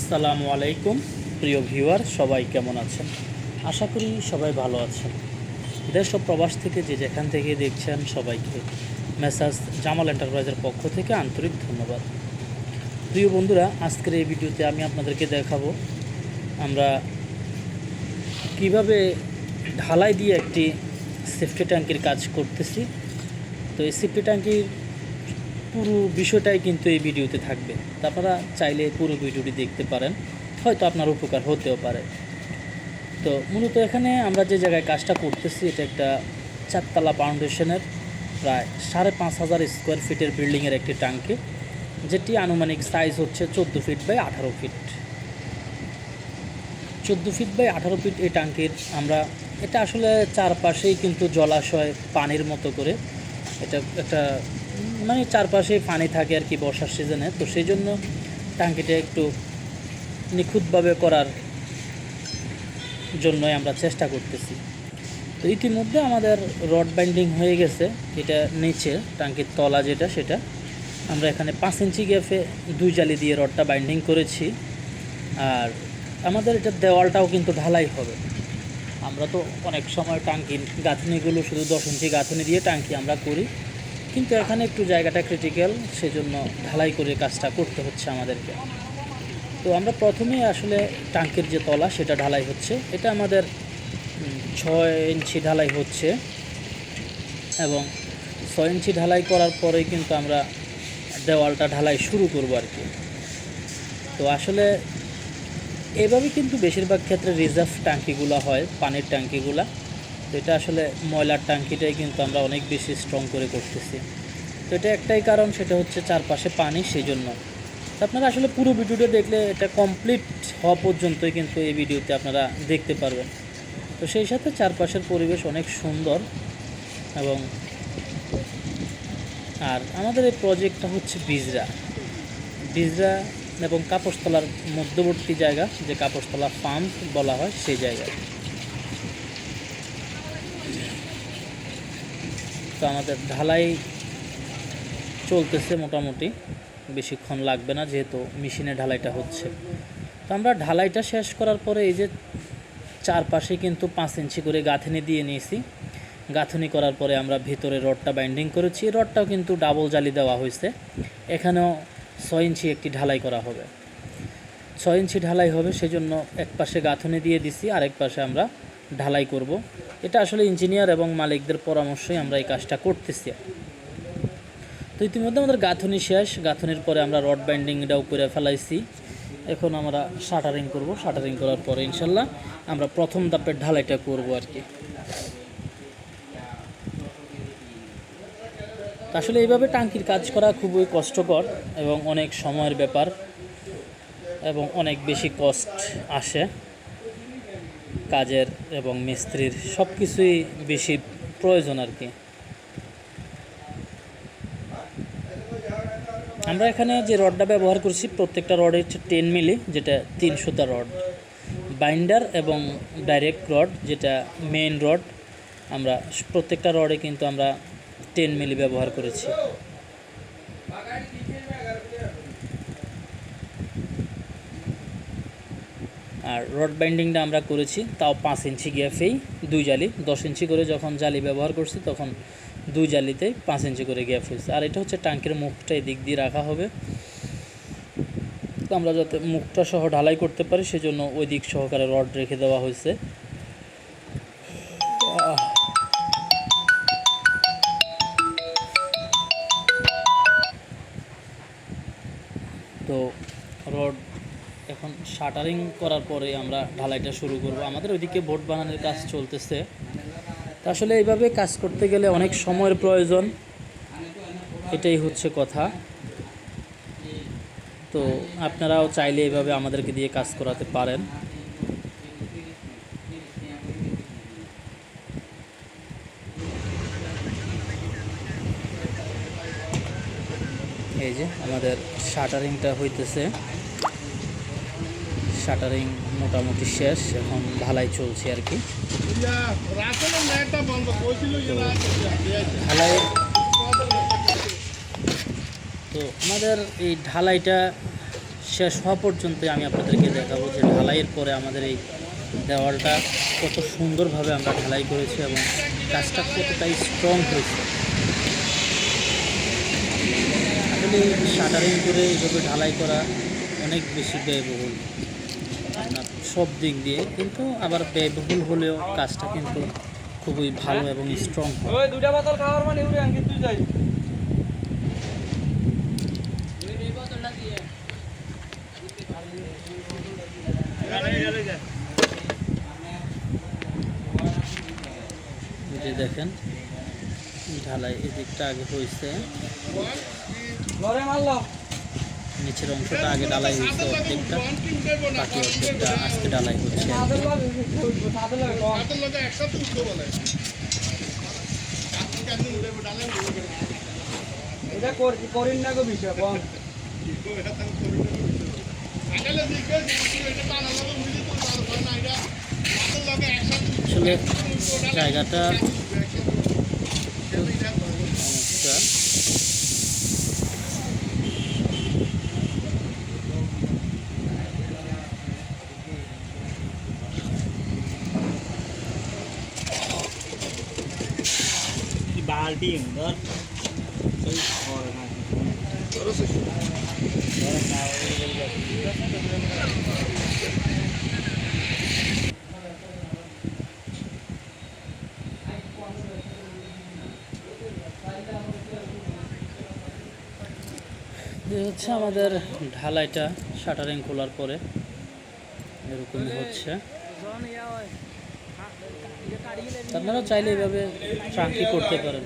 আসসালামু আলাইকুম, প্রিয় ভিউয়ার, সবাই কেমন আছেন? আশা করি সবাই ভালো আছেন। দেশ ও প্রবাস থেকে যে যেখান থেকে দেখছেন সবাইকে মেসাজ জামাল এন্টারপ্রাইজের পক্ষ থেকে আন্তরিক ধন্যবাদ। প্রিয় বন্ধুরা, আজকের এই ভিডিওতে আমি আপনাদেরকে দেখাবো আমরা কীভাবে ঢালাই দিয়ে একটি সেফটি ট্যাঙ্কির কাজ করতেছি। তো এই সেফটি ট্যাঙ্কির পুরো বিষয়টাই কিন্তু এই ভিডিওতে থাকবে। তা আপনারা চাইলে পুরো ভিডিওটি দেখতে পারেন। হয়তো আপনার উপকার হতেও পারে। তো মূলত এখানে আমরা যে জায়গায় কাজটা করতেছি, এটা একটা চারতলা ফাউন্ডেশনের প্রায় সাড়ে পাঁচ হাজার স্কোয়ার ফিটের বিল্ডিংয়ের একটি ট্যাঙ্কি যেটি আনুমানিক সাইজ হচ্ছে চোদ্দ ফিট বাই আঠারো ফিট চোদ্দ ফিট বাই আঠারো ফিট এই ট্যাঙ্কির আমরা, এটা আসলে চারপাশেই কিন্তু জলাশয় পানির মতো করে এটা একটা মানে চারপাশে পানি থাকে আর কি বর্ষার সিজনে তো সেই জন্য ট্যাঙ্কিটা একটু নিখুঁতভাবে করার জন্যই আমরা চেষ্টা করতেছি। তো ইতিমধ্যে আমাদের রড বাইন্ডিং হয়ে গেছে, এটা নিচে ট্যাঙ্কির তলা যেটা, সেটা। আমরা এখানে পাঁচ ইঞ্চি গ্যাপে দুই জালি দিয়ে রডটা বাইন্ডিং করেছি। আর আমাদের এটা দেওয়ালটাও কিন্তু ঢালাই হবে। আমরা তো অনেক সময় টাঙ্কি, গাঁথনিগুলো শুধু দশ ইঞ্চি গাঁথনি দিয়ে টাঙ্কি আমরা করি। কিন্তু এখানে একটু জায়গাটা ক্রিটিক্যাল সেজন্য ঢালাই করে কাজটা করতে হচ্ছে আমাদেরকে। তো আমরা প্রথমেই আসলে টাঙ্কির যে তলা, সেটা ঢালাই হচ্ছে। এটা আমাদের ছয় ইঞ্চি ঢালাই হচ্ছে। এবং ছয় ইঞ্চি ঢালাই করার পরেই কিন্তু আমরা দেওয়ালটা ঢালাই শুরু করব আর কি। তো আসলে এভাবে কিন্তু বেশিরভাগ ক্ষেত্রে রিজার্ভ ট্যাঙ্কিগুলো হয়, পানির ট্যাঙ্কিগুলা। তো এটা আসলে ময়লার ট্যাঙ্কিটাই কিন্তু আমরা অনেক বেশি স্ট্রং করে করতেছি। তো এটা একটাই কারণ, সেটা হচ্ছে চারপাশে পানি সেই জন্য আপনারা আসলে পুরো ভিডিওটা দেখলে এটা কমপ্লিট হওয়া পর্যন্তই কিন্তু এই ভিডিওতে আপনারা দেখতে পারবেন। তো সেই সাথে চারপাশের পরিবেশ অনেক সুন্দর এবং আর আমাদের এই প্রজেক্টটা হচ্ছে বিজরা। বিজরা এবং কাপড়তলার মধ্যবর্তী জায়গা, যে কাপড়তলা ফার্ম বলা হয়, সেই জায়গায় তো আমাদের ঢালাই চলতেছে মোটামুটি। বেশিক্ষণ লাগবে না, যেহেতু মেশিনে ঢালাইটা হচ্ছে। তো আমরা ঢালাইটা শেষ করার পরে এই যে চারপাশে কিন্তু পাঁচ ইঞ্চি করে গাঁথনি দিয়ে নিয়েছি। গাঁথনি করার পরে আমরা ভিতরে রডটা বাইন্ডিং করেছি। রডটাও কিন্তু ডাবল জালি দেওয়া হয়েছে। এখানেও ছয় ইঞ্চি একটি ঢালাই করা হবে। ছয় ইঞ্চি ঢালাই হবে, সেজন্য এক পাশে গাঁথনি দিয়ে দিছি, আরেক পাশে আমরা ঢালাই করব। এটা আসলে ইঞ্জিনিয়ার এবং মালিকদের পরামর্শই আমরা এই কাজটা করতেছি। তো ইতিমধ্যে আমাদের গাঁথনি শেষ, গাঁথনির পরে আমরা রড বাইন্ডিংটাও করে ফেলাইছি। এখন আমরা শাটারিং করব, শাটারিং করার পরে ইনশাল্লাহ আমরা প্রথম ধাপের ঢালাইটা করব আর কি। আসলে এইভাবে টাঙ্কির কাজ করা খুবই কষ্টকর এবং অনেক সময়ের ব্যাপার এবং অনেক বেশি কষ্ট আসে। কাজের এবং মিস্ত্রির সব কিছুই বেশি প্রয়োজন আর কি। আমরা এখানে যে রডটা ব্যবহার করছি, প্রত্যেকটা রড হচ্ছে টেন মিলি, যেটা তিন সুতা রড। বাইন্ডার এবং ডাইরেক্ট রড, যেটা মেইন রড। আমরা প্রত্যেকটা রডে কিন্তু আমরা টেন মিলি ব্যবহার করেছি। আর রড বাইন্ডিংটা আমরা করেছি, তাও পাঁচ ইঞ্চি গ্যাপেই দুই জালি, দশ ইঞ্চি করে যখন জালি ব্যবহার করছি তখন দুই জালিতেই পাঁচ ইঞ্চি করে গ্যাপ হয়েছে। আর এটা হচ্ছে ট্যাঙ্কের মুখটা এদিক দিয়ে রাখা হবে। তো আমরা যাতে মুখটা সহ ঢালাই করতে পারি, সেজন্য ওই দিক সহকারে রড রেখে দেওয়া হয়েছে। এখন শাটারিং করার পরে আমরা ঢালাইটা শুরু করব। আমাদের ওইদিকে বোর্ড বানানোর কাজ চলতেছে। তা আসলে এইভাবে কাজ করতে গেলে অনেক সময়ের প্রয়োজন। এটাই হচ্ছে কথা। তো আপনারাও চাইলে এইভাবে আমাদেরকে দিয়ে কাজ করাতে পারেন। এই যে আমাদের শাটারিংটা হইতেছে। শাটারিং মোটামুটি শেষ, এখন ঢালাই চলছে আর কি। ঢালাই তো আমাদের এই ঢালাইটা শেষ হওয়া পর্যন্ত আমি আপনাদেরকে দেখাবো যে ঢালাইয়ের পরে আমাদের এই দেওয়ালটা কত সুন্দরভাবে আমরা ঢালাই করেছি এবং কাজটা কতটাই স্ট্রং হয়েছে। আসলে শাটারিং করে এইভাবে ঢালাই করা অনেক বেশি ব্যয়বহুল। সব দিক দিয়ে কিন্তু আবার ব্যয়বহুল হলেও কাজটা কিন্তু খুবই ভালো এবং স্ট্রং মানে যে দেখেন ঢালাই এদিকটা আগে হয়েছে। নিচের অংশটা আগে ঢালাই হয়েছে অর্ধেকটা বাকি অর্ধেকটা আজকে ঢালাই হচ্ছে হাতের লোকে একসাথে উঠতে বলে আপনি কেন উঠে ডালে উঠে এটা কর- করিন না গো বিষয় কম আগে দিকে এটা টানা লাগে উঠে তো তার ভয় না এটা হাতের লোকে একসাথে আসলে জায়গাটা উঠতে সমস্যা बाल्टी धर এই হচ্ছে আমাদের ঢালাইটা শাটারিং খোলার পরে এরকমই হচ্ছে আপনারা চাইলে এভাবে চাকরি করতে পারেন।